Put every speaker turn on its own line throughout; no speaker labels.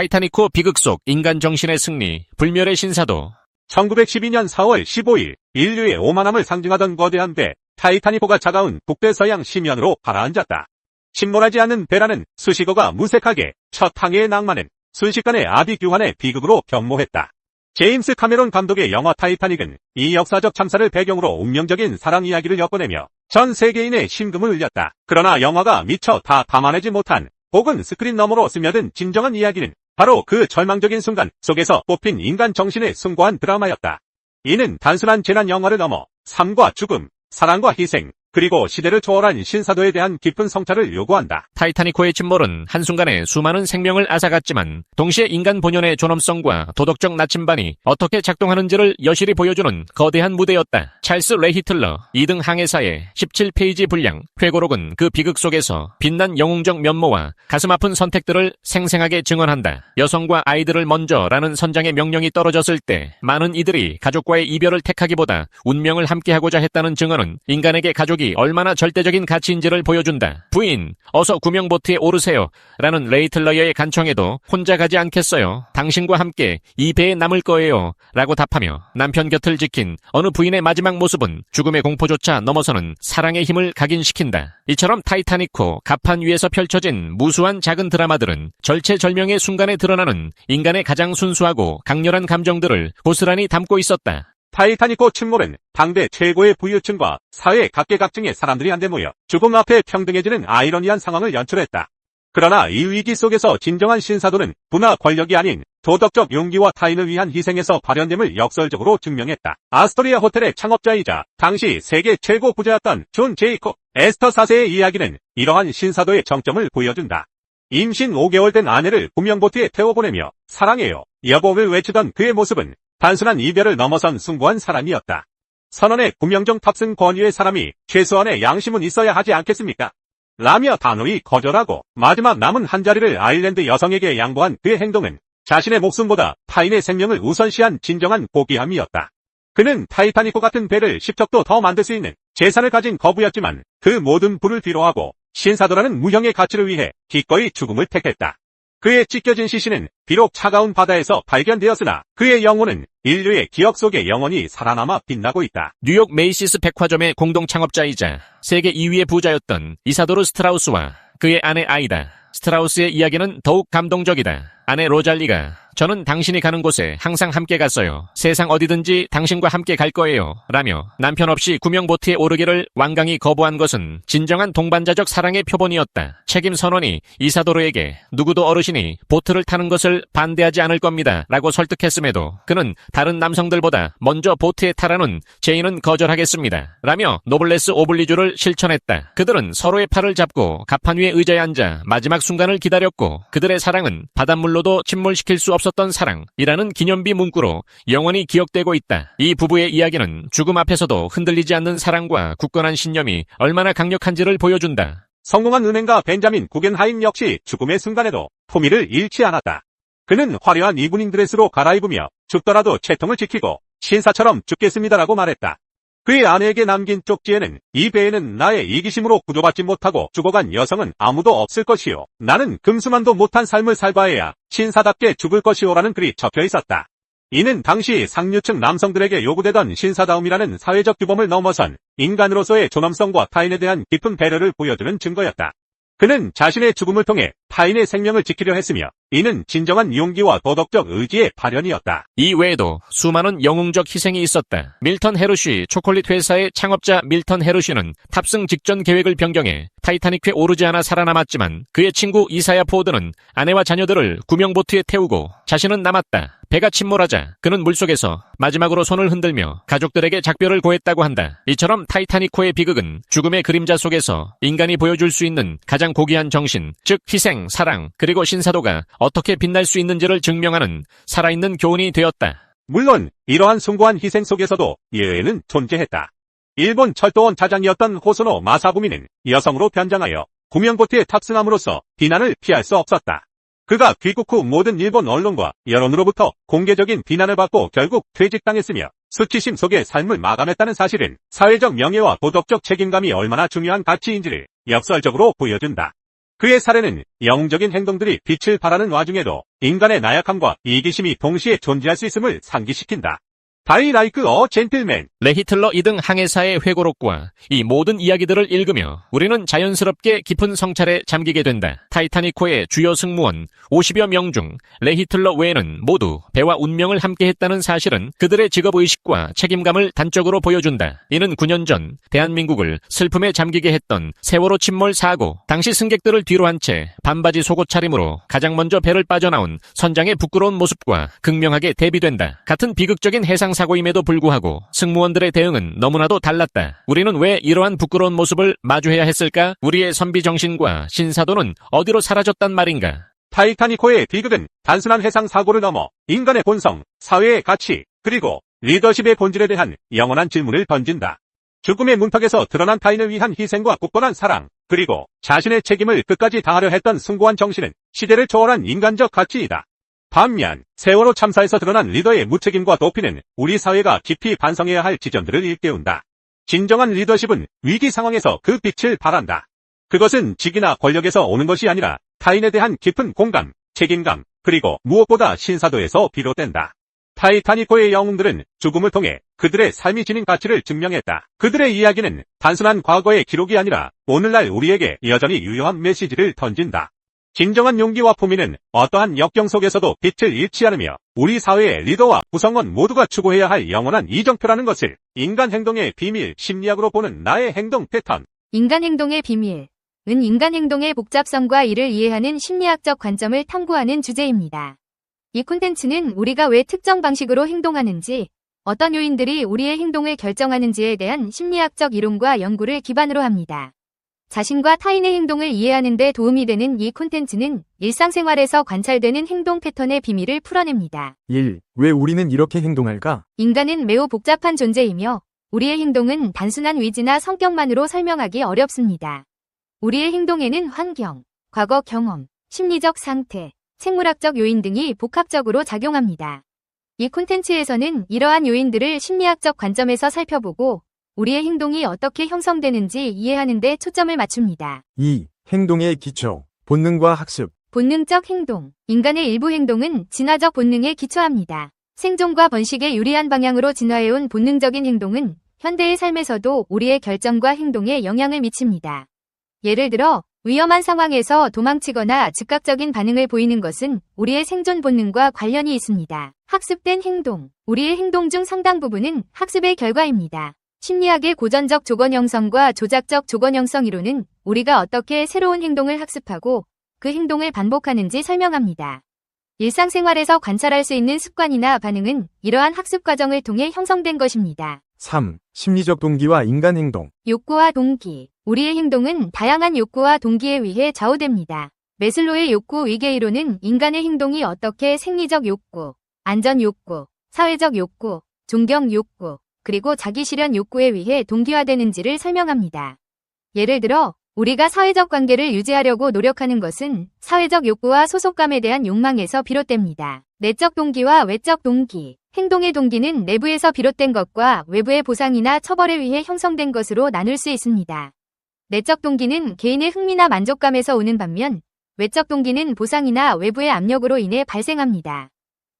타이타닉호 비극 속 인간 정신의 승리, 불멸의 신사도,
1912년 4월 15일 인류의 오만함을 상징하던 거대한 배 타이타닉호가 차가운 북대서양 심연으로 가라앉았다. 침몰하지 않는 배라는 수식어가 무색하게 첫 항해의 낭만은 순식간에 아비규환의 비극으로 변모했다. 제임스 카메론 감독의 영화 타이타닉은 이 역사적 참사를 배경으로 운명적인 사랑 이야기를 엮어내며 전 세계인의 심금을 울렸다. 그러나 영화가 미처 다 담아내지 못한 혹은 스크린 너머로 스며든 진정한 이야기는 바로 그 절망적인 순간 속에서 뽑힌 인간 정신의 숭고한 드라마였다. 이는 단순한 재난 영화를 넘어 삶과 죽음, 사랑과 희생, 그리고 시대를 초월한 신사도에 대한 깊은 성찰을 요구한다.
타이타닉호의 침몰은 한순간에 수많은 생명을 앗아갔지만 동시에 인간 본연의 존엄성과 도덕적 나침반이 어떻게 작동하는지를 여실히 보여주는 거대한 무대였다. 찰스 레 히틀러 2등 항해사의 17페이지 분량 회고록은 그 비극 속에서 빛난 영웅적 면모와 가슴 아픈 선택들을 생생하게 증언한다. 여성과 아이들을 먼저라는 선장의 명령이 떨어졌을 때 많은 이들이 가족과의 이별을 택하기보다 운명을 함께하고자 했다는 증언은 인간에게 가족이 얼마나 절대적인 가치인지를 보여준다. 부인, 어서 구명보트에 오르세요. 라는 레이틀러의 간청에도 혼자 가지 않겠어요. 당신과 함께 이 배에 남을 거예요. 라고 답하며 남편 곁을 지킨 어느 부인의 마지막 모습은 죽음의 공포조차 넘어서는 사랑의 힘을 각인시킨다. 이처럼 타이타닉호 갑판 위에서 펼쳐진 무수한 작은 드라마들은 절체절명의 순간에 드러나는 인간의 가장 순수하고 강렬한 감정들을 고스란히 담고 있었다.
타이타닉호 침몰은 당대 최고의 부유층과 사회 각계각층의 사람들이 한데 모여 죽음 앞에 평등해지는 아이러니한 상황을 연출했다. 그러나 이 위기 속에서 진정한 신사도는 부나 권력이 아닌 도덕적 용기와 타인을 위한 희생에서 발현됨을 역설적으로 증명했다. 아스토리아 호텔의 창업자이자 당시 세계 최고 부자였던 존 제이콥 에스터 4세의 이야기는 이러한 신사도의 정점을 보여준다. 임신 5개월 된 아내를 구명보트에 태워보내며 사랑해요, 여보를 외치던 그의 모습은 단순한 이별을 넘어선 숭고한 사랑이었다. 선언의 구명정 탑승 권위의 사람이 최소한의 양심은 있어야 하지 않겠습니까? 라며 단호히 거절하고 마지막 남은 한 자리를 아일랜드 여성에게 양보한 그의 행동은 자신의 목숨보다 타인의 생명을 우선시한 진정한 고귀함이었다. 그는 타이타닉호 같은 배를 10척도 더 만들 수 있는 재산을 가진 거부였지만 그 모든 부를 뒤로하고 신사도라는 무형의 가치를 위해 기꺼이 죽음을 택했다. 그의 찢겨진 시신은 비록 차가운 바다에서 발견되었으나 그의 영혼은 인류의 기억 속에 영원히 살아남아 빛나고 있다.
뉴욕 메이시스 백화점의 공동 창업자이자 세계 2위의 부자였던 이사도르 스트라우스와 그의 아내 아이다. 스트라우스의 이야기는 더욱 감동적이다. 아내 로잘리가 저는 당신이 가는 곳에 항상 함께 갔어요. 세상 어디든지 당신과 함께 갈 거예요. 라며 남편 없이 구명보트에 오르기를 완강히 거부한 것은 진정한 동반자적 사랑의 표본이었다. 책임 선언이 이사도르에게 누구도 어르신이 보트를 타는 것을 반대하지 않을 겁니다. 라고 설득했음에도 그는 다른 남성들보다 먼저 보트에 타라는 제의는 거절하겠습니다. 라며 노블레스 오블리주를 실천했다. 그들은 서로의 팔을 잡고 갑판 위에 의자에 앉아 마지막 순간을 기다렸고 그들의 사랑은 바닷물로도 침몰시킬 수 없었 던 사랑이라는 기념비 문구로 영원히 기억되고 있다. 이 부부의 이야기는 죽음 앞에서도 흔들리지 않는 사랑과 굳건한 신념이 얼마나 강력한지를 보여준다.
성공한 은행가 벤자민 구겐하임 역시 죽음의 순간에도 품위를 잃지 않았다. 그는 화려한 이브닝 드레스로 갈아입으며 죽더라도 채통을 지키고 신사처럼 죽겠습니다라고 말했다. 그의 아내에게 남긴 쪽지에는 이 배에는 나의 이기심으로 구조받지 못하고 죽어간 여성은 아무도 없을 것이요. 나는 금수만도 못한 삶을 살바해야 신사답게 죽을 것이오라는 글이 적혀 있었다. 이는 당시 상류층 남성들에게 요구되던 신사다움이라는 사회적 규범을 넘어선 인간으로서의 존엄성과 타인에 대한 깊은 배려를 보여주는 증거였다. 그는 자신의 죽음을 통해 타인의 생명을 지키려 했으며 이는 진정한 용기와 도덕적 의지의 발현이었다.
이 외에도 수많은 영웅적 희생이 있었다. 밀턴 헤르쉬 초콜릿 회사의 창업자 밀턴 헤르쉬는 탑승 직전 계획을 변경해 타이타닉에 오르지 않아 살아남았지만 그의 친구 이사야 포드는 아내와 자녀들을 구명보트에 태우고 자신은 남았다. 배가 침몰하자 그는 물속에서 마지막으로 손을 흔들며 가족들에게 작별을 고했다고 한다. 이처럼 타이타닉호의 비극은 죽음의 그림자 속에서 인간이 보여줄 수 있는 가장 고귀한 정신, 즉 희생, 사랑, 그리고 신사도가 어떻게 빛날 수 있는지를 증명하는 살아있는 교훈이 되었다.
물론 이러한 숭고한 희생 속에서도 예외는 존재했다. 일본 철도원 차장이었던 호소노 마사부미는 여성으로 변장하여 구명보트에 탑승함으로써 비난을 피할 수 없었다. 그가 귀국 후 모든 일본 언론과 여론으로부터 공개적인 비난을 받고 결국 퇴직당했으며 수치심 속에 삶을 마감했다는 사실은 사회적 명예와 도덕적 책임감이 얼마나 중요한 가치인지를 역설적으로 보여준다. 그의 사례는 영웅적인 행동들이 빛을 발하는 와중에도 인간의 나약함과 이기심이 동시에 존재할 수 있음을 상기시킨다. 다이 라이크 어 젠틀맨.
레히틀러 2등 항해사의 회고록과 이 모든 이야기들을 읽으며 우리는 자연스럽게 깊은 성찰에 잠기게 된다. 타이타니코의 주요 승무원 50여 명 중 레히틀러 외에는 모두 배와 운명을 함께했다는 사실은 그들의 직업의식과 책임감을 단적으로 보여준다. 이는 9년 전 대한민국을 슬픔에 잠기게 했던 세월호 침몰 사고, 당시 승객들을 뒤로 한 채 반바지 속옷 차림으로 가장 먼저 배를 빠져나온 선장의 부끄러운 모습과 극명하게 대비된다. 같은 비극적인 해상 사고임에도 불구하고 승무원들의 대응은 너무나도 달랐다. 우리는 왜 이러한 부끄러운 모습을 마주해야 했을까? 우리의 선비 정신과 신사도는 어디로 사라졌단 말인가?
타이타니코의 비극은 단순한 해상 사고를 넘어 인간의 본성, 사회의 가치, 그리고 리더십의 본질에 대한 영원한 질문을 던진다. 죽음의 문턱에서 드러난 타인을 위한 희생과 굳건한 사랑, 그리고 자신의 책임을 끝까지 다하려 했던 숭고한 정신은 시대를 초월한 인간적 가치이다. 반면 세월호 참사에서 드러난 리더의 무책임과 도피는 우리 사회가 깊이 반성해야 할 지점들을 일깨운다. 진정한 리더십은 위기 상황에서 그 빛을 발한다. 그것은 직이나 권력에서 오는 것이 아니라 타인에 대한 깊은 공감, 책임감, 그리고 무엇보다 신사도에서 비롯된다. 타이타니코의 영웅들은 죽음을 통해 그들의 삶이 지닌 가치를 증명했다. 그들의 이야기는 단순한 과거의 기록이 아니라 오늘날 우리에게 여전히 유효한 메시지를 던진다. 진정한 용기와 품위는 어떠한 역경 속에서도 빛을 잃지 않으며 우리 사회의 리더와 구성원 모두가 추구해야 할 영원한 이정표라는 것을 인간 행동의 비밀 심리학으로 보는 나의 행동 패턴.
인간 행동의 비밀. 은 인간 행동의 복잡성과 이를 이해하는 심리학적 관점을 탐구하는 주제입니다. 이 콘텐츠는 우리가 왜 특정 방식으로 행동하는지, 어떤 요인들이 우리의 행동을 결정하는지에 대한 심리학적 이론과 연구를 기반으로 합니다. 자신과 타인의 행동을 이해하는 데 도움이 되는 이 콘텐츠는 일상생활에서 관찰되는 행동 패턴의 비밀을 풀어냅니다.
1. 왜 우리는 이렇게 행동할까?
인간은 매우 복잡한 존재이며 우리의 행동은 단순한 위지나 성격만으로 설명하기 어렵습니다. 우리의 행동에는 환경, 과거 경험, 심리적 상태, 생물학적 요인 등이 복합적으로 작용합니다. 이 콘텐츠에서는 이러한 요인들을 심리학적 관점에서 살펴보고 우리의 행동이 어떻게 형성되는지 이해하는 데 초점을 맞춥니다.
2. 행동의 기초, 본능과 학습.
본능적 행동. 인간의 일부 행동은 진화적 본능에 기초합니다. 생존과 번식에 유리한 방향으로 진화해온 본능적인 행동은 현대의 삶에서도 우리의 결정과 행동에 영향을 미칩니다. 예를 들어, 위험한 상황에서 도망치거나 즉각적인 반응을 보이는 것은 우리의 생존 본능과 관련이 있습니다. 학습된 행동. 우리의 행동 중 상당 부분은 학습의 결과입니다. 심리학의 고전적 조건 형성과 조작적 조건 형성 이론은 우리가 어떻게 새로운 행동을 학습하고 그 행동을 반복하는지 설명합니다. 일상생활에서 관찰할 수 있는 습관이나 반응은 이러한 학습 과정을 통해 형성된 것입니다.
3. 심리적 동기와 인간 행동.
욕구와 동기. 우리의 행동은 다양한 욕구와 동기에 의해 좌우됩니다. 메슬로의 욕구 위계 이론은 인간의 행동이 어떻게 생리적 욕구, 안전 욕구, 사회적 욕구, 존경 욕구, 그리고 자기 실현 욕구에 의해 동기화되는지를 설명합니다. 예를 들어, 우리가 사회적 관계를 유지하려고 노력하는 것은 사회적 욕구와 소속감에 대한 욕망에서 비롯됩니다. 내적 동기와 외적 동기. 행동의 동기는 내부에서 비롯된 것과 외부의 보상이나 처벌에 의해 형성된 것으로 나눌 수 있습니다. 내적 동기는 개인의 흥미나 만족감에서 오는 반면 외적 동기는 보상이나 외부의 압력으로 인해 발생합니다.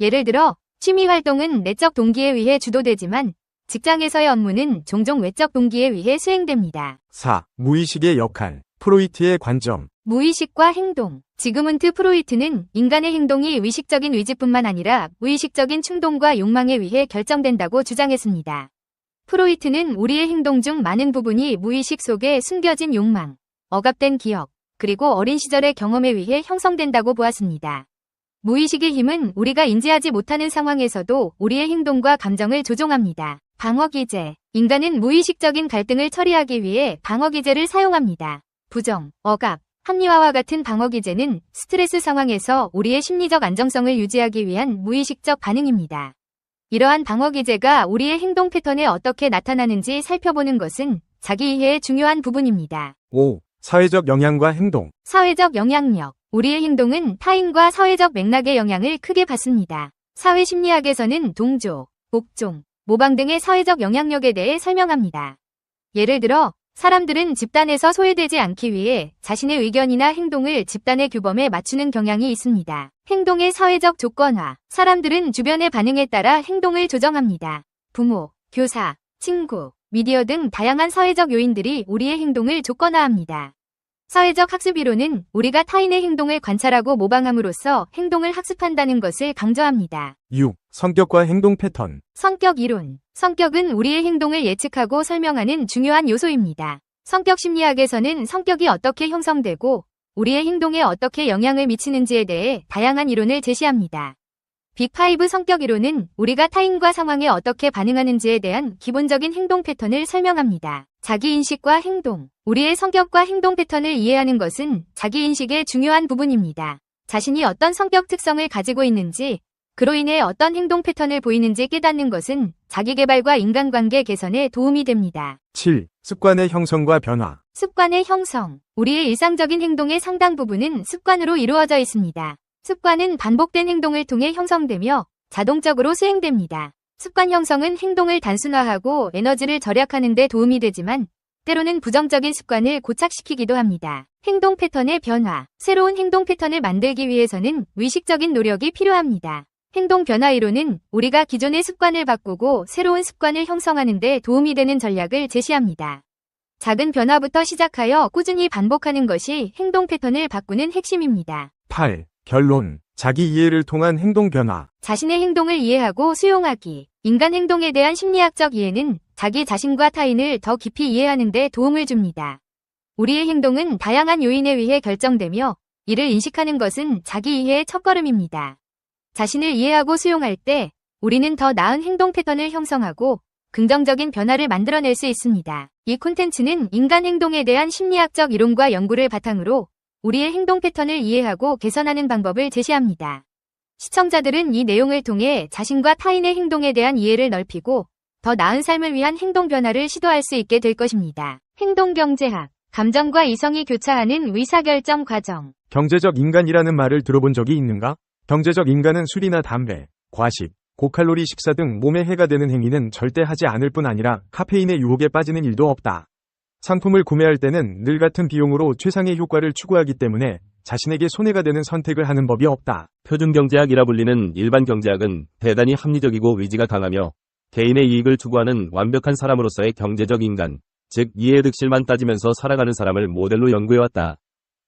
예를 들어 취미 활동은 내적 동기에 의해 주도되지만 직장에서의 업무는 종종 외적 동기에 의해 수행됩니다.
4. 무의식의 역할, 프로이트의 관점.
무의식과 행동. 지그문트 프로이트는 인간의 행동이 의식적인 의지뿐만 아니라 무의식적인 충동과 욕망에 의해 결정된다고 주장했습니다. 프로이트는 우리의 행동 중 많은 부분이 무의식 속에 숨겨진 욕망, 억압된 기억, 그리고 어린 시절의 경험에 의해 형성된다고 보았습니다. 무의식의 힘은 우리가 인지하지 못하는 상황에서도 우리의 행동과 감정을 조종합니다. 방어기제. 인간은 무의식적인 갈등을 처리하기 위해 방어기제를 사용합니다. 부정, 억압, 합리화와 같은 방어기제는 스트레스 상황에서 우리의 심리적 안정성을 유지하기 위한 무의식적 반응입니다. 이러한 방어기제가 우리의 행동 패턴에 어떻게 나타나는지 살펴보는 것은 자기 이해의 중요한 부분입니다.
5. 사회적 영향과 행동.
사회적 영향력. 우리의 행동은 타인과 사회적 맥락의 영향을 크게 받습니다. 사회 심리학에서는 동조, 복종, 모방 등의 사회적 영향력에 대해 설명합니다. 예를 들어 사람들은 집단에서 소외되지 않기 위해 자신의 의견이나 행동을 집단의 규범에 맞추는 경향이 있습니다. 행동의 사회적 조건화. 사람들은 주변의 반응에 따라 행동을 조정합니다. 부모, 교사, 친구, 미디어 등 다양한 사회적 요인들이 우리의 행동을 조건화합니다. 사회적 학습 이론은 우리가 타인의 행동을 관찰하고 모방함으로써 행동을 학습한다는 것을 강조합니다.
6. 성격과 행동 패턴.
성격 이론. 성격은 우리의 행동을 예측하고 설명하는 중요한 요소입니다. 성격 심리학에서는 성격이 어떻게 형성되고 우리의 행동에 어떻게 영향을 미치는지에 대해 다양한 이론을 제시합니다. 빅5 성격 이론은 우리가 타인과 상황에 어떻게 반응하는지에 대한 기본적인 행동 패턴을 설명합니다. 자기인식과 행동. 우리의 성격과 행동 패턴을 이해하는 것은 자기인식의 중요한 부분입니다. 자신이 어떤 성격 특성을 가지고 있는지, 그로 인해 어떤 행동 패턴을 보이는지 깨닫는 것은 자기개발과 인간관계 개선에 도움이 됩니다.
7. 습관의 형성과 변화.
습관의 형성. 우리의 일상적인 행동의 상당 부분은 습관으로 이루어져 있습니다. 습관은 반복된 행동을 통해 형성되며 자동적으로 수행됩니다. 습관 형성은 행동을 단순화하고 에너지를 절약하는 데 도움이 되지만 때로는 부정적인 습관을 고착시키기도 합니다. 행동 패턴의 변화. 새로운 행동 패턴을 만들기 위해서는 의식적인 노력이 필요합니다. 행동 변화 이론은 우리가 기존의 습관을 바꾸고 새로운 습관을 형성하는 데 도움이 되는 전략을 제시합니다. 작은 변화부터 시작하여 꾸준히 반복하는 것이 행동 패턴을 바꾸는 핵심입니다.
8. 결론. 자기 이해를 통한 행동 변화.
자신의 행동을 이해하고 수용하기. 인간 행동에 대한 심리학적 이해는 자기 자신과 타인을 더 깊이 이해하는 데 도움을 줍니다. 우리의 행동은 다양한 요인에 의해 결정되며 이를 인식하는 것은 자기 이해의 첫걸음입니다. 자신을 이해하고 수용할 때 우리는 더 나은 행동 패턴을 형성하고 긍정적인 변화를 만들어낼 수 있습니다. 이 콘텐츠는 인간 행동에 대한 심리학적 이론과 연구를 바탕으로 우리의 행동 패턴을 이해하고 개선하는 방법을 제시합니다. 시청자들은 이 내용을 통해 자신과 타인의 행동에 대한 이해를 넓히고 더 나은 삶을 위한 행동 변화를 시도할 수 있게 될 것입니다. 행동 경제학. 감정과 이성이 교차하는 의사결정 과정.
경제적 인간이라는 말을 들어본 적이 있는가? 경제적 인간은 술이나 담배, 과식, 고칼로리 식사 등 몸에 해가 되는 행위는 절대 하지 않을 뿐 아니라 카페인의 유혹에 빠지는 일도 없다. 상품을 구매할 때는 늘 같은 비용으로 최상의 효과를 추구하기 때문에 자신에게 손해가 되는 선택을 하는 법이 없다.
표준경제학이라 불리는 일반 경제학은 대단히 합리적이고 의지가 강하며 개인의 이익을 추구하는 완벽한 사람으로서의 경제적 인간, 즉 이해 득실만 따지면서 살아가는 사람을 모델로 연구해왔다.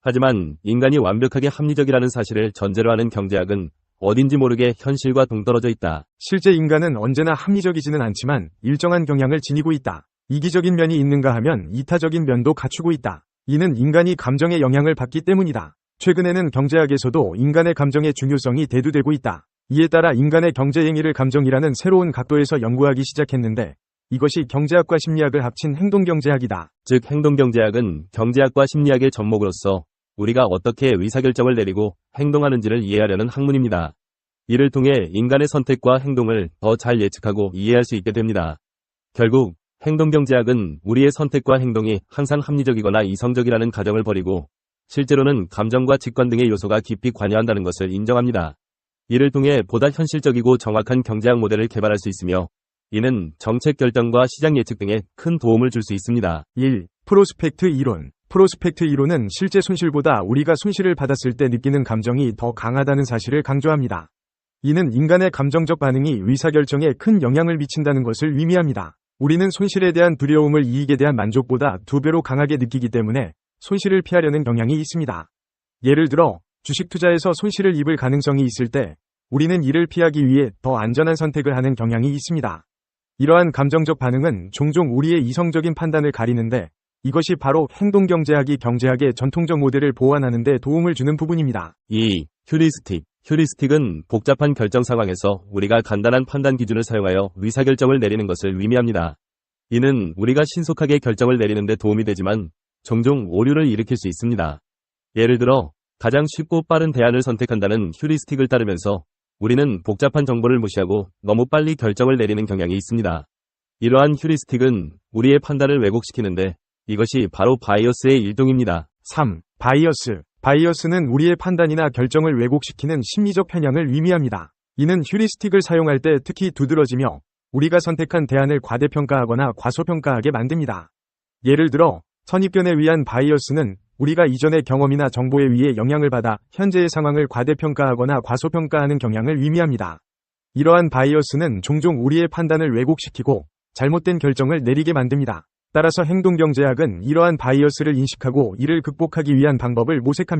하지만 인간이 완벽하게 합리적이라는 사실을 전제로 하는 경제학은 어딘지 모르게 현실과 동떨어져 있다.
실제 인간은 언제나 합리적이지는 않지만 일정한 경향을 지니고 있다. 이기적인 면이 있는가 하면 이타적인 면도 갖추고 있다. 이는 인간이 감정의 영향을 받기 때문이다. 최근에는 경제학에서도 인간의 감정의 중요성이 대두되고 있다. 이에 따라 인간의 경제 행위를 감정이라는 새로운 각도에서 연구하기 시작했는데 이것이 경제학과 심리학을 합친 행동경제학이다.
즉 행동경제학은 경제학과 심리학의 접목으로서 우리가 어떻게 의사결정을 내리고 행동하는지를 이해하려는 학문입니다. 이를 통해 인간의 선택과 행동을 더 잘 예측하고 이해할 수 있게 됩니다. 결국 행동경제학은 우리의 선택과 행동이 항상 합리적이거나 이성적이라는 가정을 버리고 실제로는 감정과 직관 등의 요소가 깊이 관여한다는 것을 인정합니다. 이를 통해 보다 현실적이고 정확한 경제학 모델을 개발할 수 있으며 이는 정책 결정과 시장 예측 등에 큰 도움을 줄 수 있습니다.
1. 프로스펙트 이론. 프로스펙트 이론은 실제 손실보다 우리가 손실을 받았을 때 느끼는 감정이 더 강하다는 사실을 강조합니다. 이는 인간의 감정적 반응이 의사결정에 큰 영향을 미친다는 것을 의미합니다. 우리는 손실에 대한 두려움을 이익에 대한 만족보다 두 배로 강하게 느끼기 때문에 손실을 피하려는 경향이 있습니다. 예를 들어 주식 투자에서 손실을 입을 가능성이 있을 때 우리는 이를 피하기 위해 더 안전한 선택을 하는 경향이 있습니다. 이러한 감정적 반응은 종종 우리의 이성적인 판단을 가리는데 이것이 바로 행동경제학이 경제학의 전통적 모델을 보완하는 데 도움을 주는 부분입니다.
2. 휴리스틱. 휴리스틱은 복잡한 결정 상황에서 우리가 간단한 판단 기준을 사용하여 의사결정을 내리는 것을 의미합니다. 이는 우리가 신속하게 결정을 내리는 데 도움이 되지만 종종 오류를 일으킬 수 있습니다. 예를 들어 가장 쉽고 빠른 대안을 선택한다는 휴리스틱을 따르면서 우리는 복잡한 정보를 무시하고 너무 빨리 결정을 내리는 경향이 있습니다. 이러한 휴리스틱은 우리의 판단을 왜곡시키는데 이것이 바로 바이어스의 일종입니다.
3. 바이어스. 바이어스는 우리의 판단이나 결정을 왜곡시키는 심리적 편향을 의미합니다. 이는 휴리스틱을 사용할 때 특히 두드러지며 우리가 선택한 대안을 과대평가하거나 과소평가하게 만듭니다. 예를 들어, 선입견에 의한 바이어스는 우리가 이전의 경험이나 정보에 의해 영향을 받아 현재의 상황을 과대평가하거나 과소평가하는 경향을 의미합니다. 이러한 바이어스는 종종 우리의 판단을 왜곡시키고 잘못된 결정을 내리게 만듭니다. 따라서 행동경제학은 이러한 바이어스를 인식하고 이를 극복하기 위한 방법을 모색합니다.